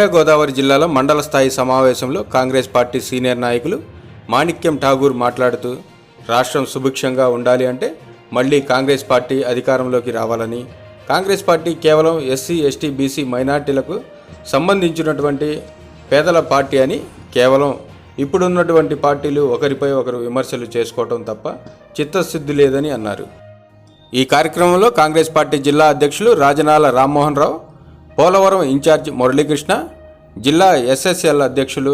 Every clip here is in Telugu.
ఉభయ గోదావరి జిల్లాలో మండల స్థాయి సమావేశంలో కాంగ్రెస్ పార్టీ సీనియర్ నాయకులు మాణిక్యం ఠాగూర్ మాట్లాడుతూ రాష్ట్రం సుభిక్షంగా ఉండాలి అంటే మళ్ళీ కాంగ్రెస్ పార్టీ అధికారంలోకి రావాలని. కాంగ్రెస్ పార్టీ కేవలం ఎస్సీ ఎస్టీ బీసీ మైనార్టీలకు సంబంధించినటువంటి పేదల పార్టీ అని కేవలం ఇప్పుడున్నటువంటి పార్టీలు ఒకరిపై ఒకరు విమర్శలు చేసుకోవటం తప్ప చిత్తశుద్ధి లేదని అన్నారు. ఈ కార్యక్రమంలో కాంగ్రెస్ పార్టీ జిల్లా అధ్యక్షులు రాజనాల రామ్మోహన్ రావు పోలవరం ఇన్ఛార్జ్ మురళీకృష్ణ జిల్లా ఎస్ఎస్ఎల్ అధ్యక్షులు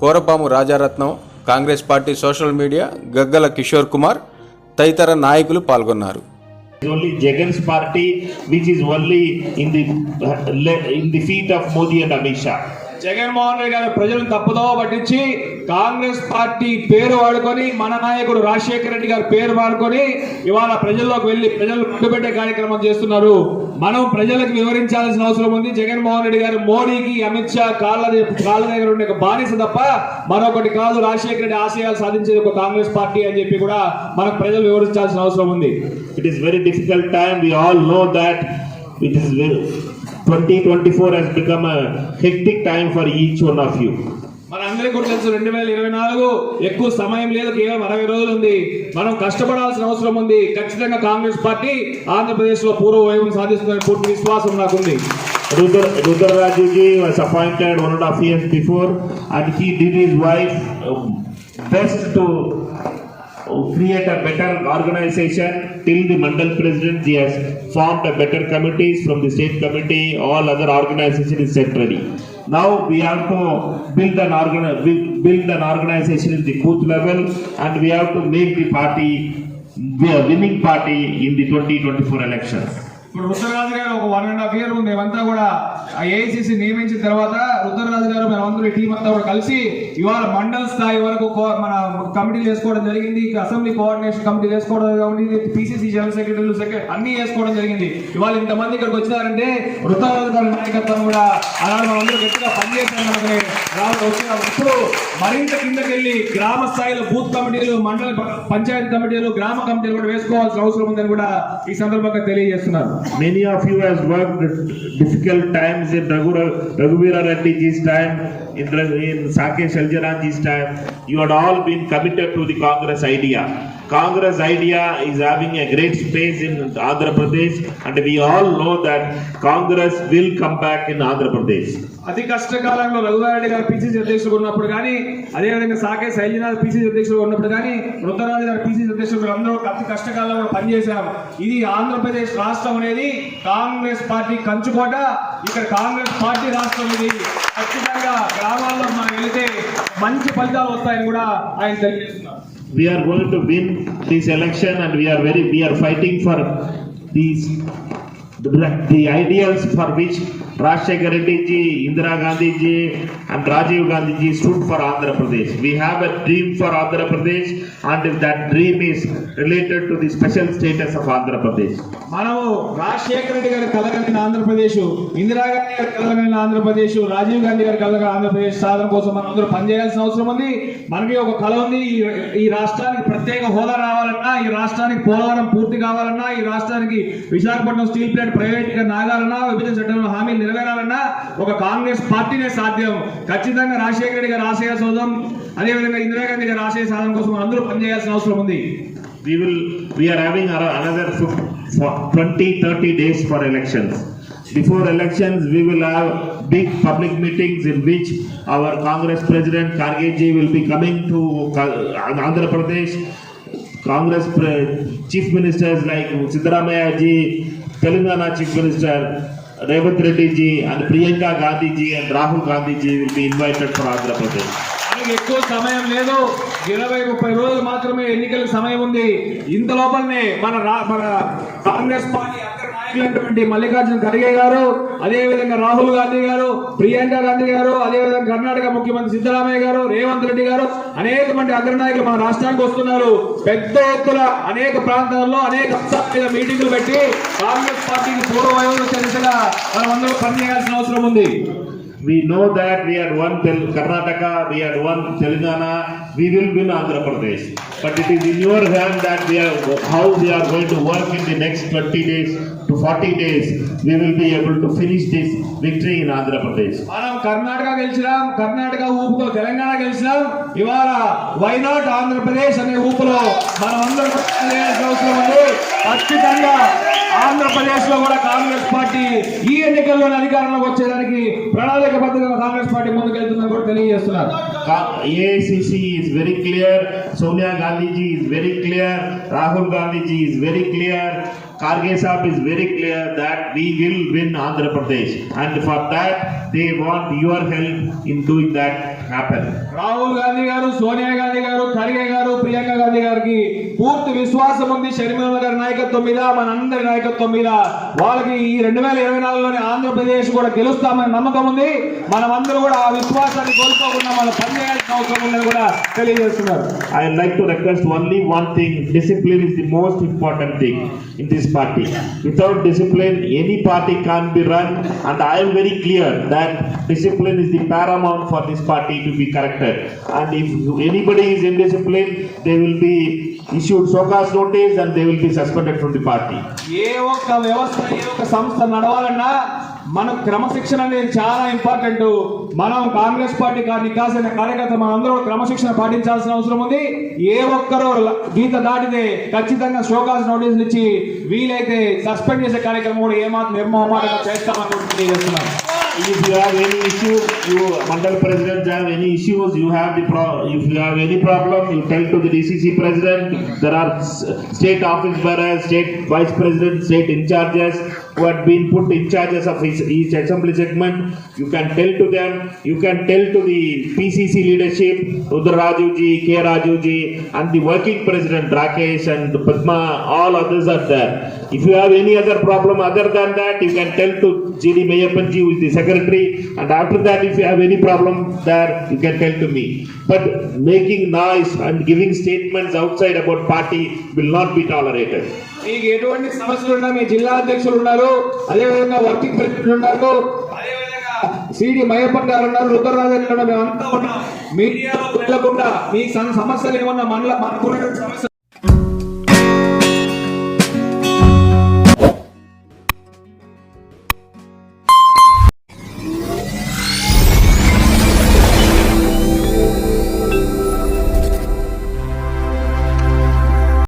Korapamu Rajaratnam Congress party social media Gaggala Kishore Kumar తదితర నాయకులు పాల్గొన్నారు. Only Jagan's party which is only in the in the feet of Modi and Amit Jaganmohan Reddy గారు ప్రజలను తప్పుదోవ పట్టించి కాంగ్రెస్ పార్టీ పేరు వాడుకొని మన నాయకుడు రాజశేఖర రెడ్డి గారి పేరు వాడుకొని ఇవాళ ప్రజల్లోకి వెళ్ళి ప్రజలు అడ్డుపెట్టే కార్యక్రమం చేస్తున్నారు. మనం ప్రజలకు వివరించాల్సిన అవసరం ఉంది. జగన్మోహన్ రెడ్డి గారు మోడీకి అమిత్ షా కాళ్ళ కాళ్ళ దగ్గర ఉండే ఒక బానిస తప్ప మరొకటి కాదు. రాజశేఖర రెడ్డి ఆశయాలు సాధించేది ఒక కాంగ్రెస్ పార్టీ అని చెప్పి కూడా మనకు ప్రజలు వివరించాల్సిన అవసరం ఉంది. It is very difficult time we all know that it is very, 2024 has become a hectic time for each one of you. మన అందరికీ కూడా తెలుసు రెండు వేల ఇరవై నాలుగు ఎక్కువ సమయం లేదు కేవలం అరవై రోజులు ఉంది. మనం కష్టపడాల్సిన అవసరం ఉంది. ఖచ్చితంగా కాంగ్రెస్ పార్టీ ఆంధ్రప్రదేశ్లో పూర్వ వైపు సాధిస్తుందని పూర్తి విశ్వాసం నాకు ఉంది Rudra రుద్రరాజుకి appointed one and half years before and he the wife best to create a better organization. Till the mandal president he has formed a better committees from the state committee all other organization is set now we have to build an organ build an organization in the booth level and we have to make the party a winning party in the 2024 elections ఇప్పుడు రుద్రరాజు గారు ఒక వన్ అండ్ హాఫ్ ఇయర్ మేమంతా కూడా ఏఐసిసి నియమించిన తర్వాత రుద్రరాజు గారు మేమందరూ టీం అంతా కూడా కలిసి ఇవాళ మండల స్థాయి వరకు మన కమిటీలు వేసుకోవడం జరిగింది. అసెంబ్లీ కోఆర్డినేషన్ కమిటీ వేసుకోవడం జరిగింది పిసిసి జనరల్ సెక్రటరీలు సెక్రటరీ అన్ని వేసుకోవడం జరిగింది. ఇవాళ ఇంతమంది ఇక్కడికి వచ్చినారంటే రుద్రరాజు గారి నాయకత్వం కూడా అలాగే మనందరూ గట్టిగా పనిచేసాం రావడం వచ్చిన. ఇప్పుడు మరింత కిందకి వెళ్ళి గ్రామ స్థాయిలో బూత్ కమిటీలు మండల పంచాయతీ కమిటీలు గ్రామ కమిటీలు కూడా వేసుకోవాల్సిన అవసరం ఉందని కూడా ఈ సందర్భంగా తెలియజేస్తున్నారు. Many of you has worked difficult times in Raghu, Raghuveera Reddy ji's time, in, Ra- in Sake Shaljaranji's time. You had all been committed to the Congress idea. Congress idea is having a great space in Andhra Pradesh and we all know that Congress will come back in Andhra Pradesh. అతి కష్టకాలంలో రఘువారెడ్డి గారు పిసిసి అధ్యక్షుడు ఉన్నప్పుడు కానీ అదేవిధంగా సాకే శైలినాథ్ పిసిసి అధ్యక్షుడు ఉన్నప్పుడు కానీ రుద్రరాజు గారు పిసిసి అధ్యక్షుడు అందరూ అతి కష్టకాలంలో పనిచేశారు ఇది ఆంధ్రప్రదేశ్ రాష్ట్రం అనేది కాంగ్రెస్ పార్టీ కంచుకోట ఇక్కడ కాంగ్రెస్ పార్టీ రాష్ట్రం ఇది ఖచ్చితంగా గ్రామాల్లో మనం వెళితే మంచి ఫలితాలు వస్తాయని కూడా ఆయన తెలియజేస్తున్నారు We are going to win this election and we are very, we are fighting for these, the ideals for which Rajasekhar రెడ్డిజీ Indira Gandhiji and Rajiv Gandhiji stood for Andhra Pradesh we have a dream for Andhra Pradesh and that dream is related to the special status of Andhra Pradesh మనం రాజశేఖర రెడ్డి గారి కలగలిగిన ఆంధ్రప్రదేశ్ ఇందిరాగాంధీ గారు కలగలిగిన ఆంధ్రప్రదేశ్ రాజీవ్ గాంధీ గారి కలగ ఆంధ్రప్రదేశ్ సాధన కోసం మనం అందరూ పనిచేయాల్సిన అవసరం ఉంది. మనకి ఒక కళ ఉంది. ఈ రాష్ట్రానికి ప్రత్యేక హోదా రావాలన్నా ఈ రాష్ట్రానికి పోలవరం పూర్తి కావాలన్నా ఈ రాష్ట్రానికి విశాఖపట్నం స్టీల్ ప్లాంట్ ప్రైవేట్ ఆగాలన్నా విభజన చట్టంలో హామీలు నెరవేరాలన్నా ఒక కాంగ్రెస్ పార్టీనే సాధ్యం ఖచ్చితంగా రాజశేఖర రెడ్డి గారు ఆశయ సోదం అదేవిధంగా ఇందిరాగాంధీ గారి ఆశయ సాధన కోసం అందరూ పనిచేయాల్సిన అవసరం ఉంది we will we are having another 20 30 days for elections before elections we will have big public meetings in which our congress president kargeji will be coming to andhra pradesh Congress chief ministers like సిద్ధరామయ్యజీ Telangana chief minister Revanth రెడ్డిజీ and Priyanka Gandhiji and Rahul Gandhiji will be invited for Andhra Pradesh. ఎక్కువ సమయం లేదు. ఇరవై ముప్పై రోజులు మాత్రమే ఎన్నికల సమయం ఉంది. ఇంత లోపలనే మన మన కాంగ్రెస్ పార్టీ నాయకులైనటువంటి మల్లికార్జున ఖర్గే గారు అదే విధంగా రాహుల్ గాంధీ గారు ప్రియాంక గాంధీ గారు అదే విధంగా కర్ణాటక ముఖ్యమంత్రి సిద్దరామయ్య గారు రేవంత్ రెడ్డి గారు అనేక మంది అగ్రనాయకులు మన రాష్ట్రానికి వస్తున్నారు. పెద్ద ఎత్తున అనేక ప్రాంతాల్లో అనేక అంశాల మీటింగులు పెట్టి కాంగ్రెస్ పార్టీకి పూర్వ వైభవం మనం అందరూ పనిచేయాల్సిన అవసరం ఉంది. We know that we had won Tel- Karnataka, we had won Telangana, we will win Andhra Pradesh. But it is in your hand that we are, how we are going to work in the next twenty days to forty days, we will be able to finish this victory in Andhra Pradesh. మనం కర్ణాటక గెలిచినాం కర్ణాటక ఊపుతో తెలంగాణ గెలిచినాం ఇవాళ వైనాట్ ఆంధ్రప్రదేశ్ అనే ఊపులో మనం అందరం అవసరం ఉంది ఖచ్చితంగా ఆంధ్రప్రదేశ్లో కూడా కాంగ్రెస్ పార్టీ ఈ ఎన్నికల్లోనే అధికారంలోకి వచ్చేదానికి ప్రణాళికబద్ధంగా కాంగ్రెస్ పార్టీ ముందుకెళ్తుందని కూడా తెలియజేస్తున్నారు AICC is very clear, Sonia Gandhi ji is very clear, Rahul Gandhi ji is very clear, Karge Saab is very clear that we will win Andhra Pradesh. And for that, they want your help in doing that happen. Rahul Gandhi గారు సోనియా గాంధీ గారు ఖర్గే గారు ప్రియాంక గాంధీ గారికి పూర్తి విశ్వాసం ఉంది షర్మిల గారి నాయకత్వం మీద మనందరి నాయకత్వం మీద వాళ్ళకి ఈ రెండు వేల ఇరవై నాలుగులోనే ఆంధ్రప్రదేశ్ కూడా గెలుస్తామని నమ్మకం ఉంది మనమందరూ కూడా ఆ విశ్వాసాన్ని కోల్పోకుండా మనం పనిచేయాల్సిన అవసరం ఉందని కూడా తెలియజేస్తున్నారు I would like to request only one thing, discipline is the most important thing in this party. Without discipline, any party can't be run and I am very clear that discipline is the paramount for this party to be corrected. And if anybody is indisciplined, they will be issued socas notice and they will be suspended from the party. ఏ ఒక్క వ్యవస్థ ఏ ఒక్క సంస్థ నడవాలన్నా మన క్రమశిక్షణ అనేది చాలా ఇంపార్టెంట్ మనం కాంగ్రెస్ పార్టీ కా- కాసిన కార్యకర్త మనందరూ క్రమశిక్షణ పాటించాల్సిన అవసరం ఉంది ఏ ఒక్కరూ గీత దాటితే ఖచ్చితంగా షోకాస్ నోటీసులు ఇచ్చి వీలైతే సస్పెండ్ చేసే కార్యక్రమం కూడా ఏమాత్రం నిర్మోహమాటంగా చేస్తామని తెలియజేస్తున్నాం If you have any issue, you, Mandal President have any issues, you have the pro, if you have any problem, you tell to the DCC President. There are state office bearers, state vice president, state in charges who had been put in charges of each, each assembly segment. You can tell to them, you can tell to the PCC leadership, Rudra Raju ji, K Raju ji, and the working president Rakesh and Padma, all others are there. If you have any other problem other than that, you can tell to GD Mayappanji, who is the secretary, and after that, if you have any problem there, you can tell to me. But making noise and giving statements outside about party will not be tolerated. మీకు ఎటువంటి సమస్యలు ఉన్నా మీ జిల్లా అధ్యక్షులు ఉన్నారు అదేవిధంగా వర్కింగ్ ప్రెసిడెంట్ ఉన్నారు సిడి మయ్యప్పన్ గారు ఉన్నారు రుద్రరాజన్ గారు మేము అంతా ఉన్నాం మీడియాలో వెళ్ళకుండా మీ సమ- సమస్యలు ఏమన్నా మనలో మనకున్న సమస్యలు